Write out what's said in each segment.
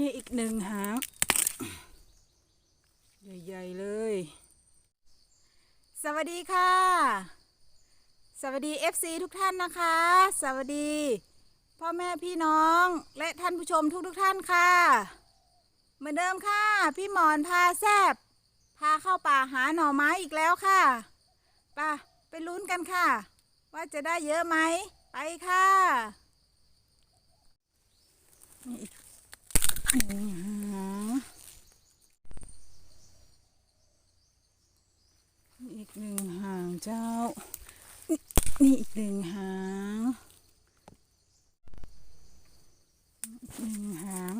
นี่อีกหนึ่งหาง ใหญ่ๆเลย สวัสดีค่ะ สวัสดี FC ทุกท่านนะคะ สวัสดี พ่อแม่พี่น้องและท่านผู้ชมทุกๆทท่านค่ะ เหมือนเดิมค่ะ พี่หมอนพาแซบพาเข้าป่าหาหน่อไม้อีกแล้วค่ะไป่ะไปลุ้นกันค่ะ ว่าจะได้เยอะไหม ไปค่ะนี่ อีกหนึ่งหางอีกหนึ่งหางเจ้า นี่อีกหนึ่งหางหนึ่งหาง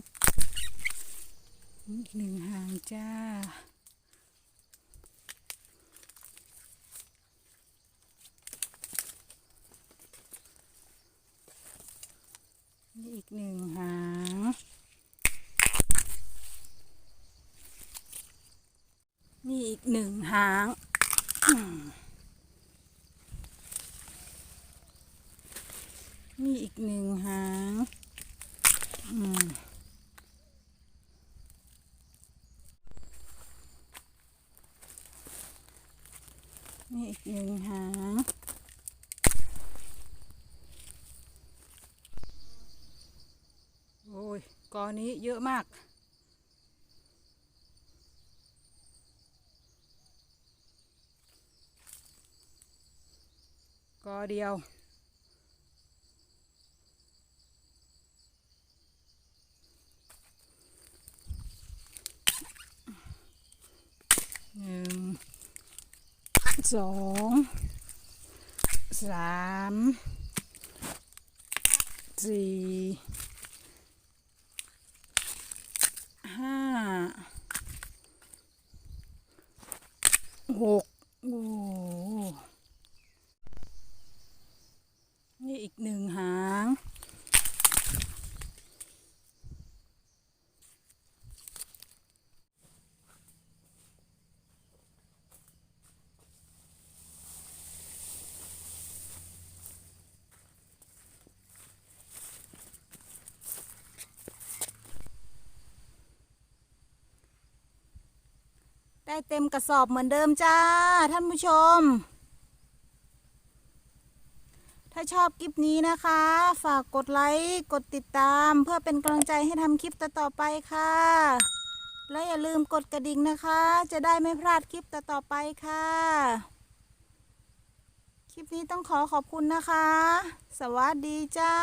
อีกหนึ่งหางจ้านี่อีกหนึ่งหาง นี่อีก หนึ่งหางนี่อีกหนึ่งหางมนี่อีกหนึ่งหางโอ้ยกอนี้เยอะมาก อเดียว หนึ่ง สอง สาม สี่ ห้า หกโอ้โหนี่อีกหนึ่งหาง ได้เต็มกระสอบเหมือนเดิมจ้า ท่านผู้ชม ถ้าชอบคลิปนี้นะคะ ฝากกดไลค์กดติดตามเพื่อเป็นกำลังใจให้ทำคลิปต่อๆไปค่ะ และอย่าลืมกดกระดิ่งนะคะ จะได้ไม่พลาดคลิปต่อๆไปค่ะ คลิปนี้ต้องขอขอบคุณนะคะ สวัสดีเจ้า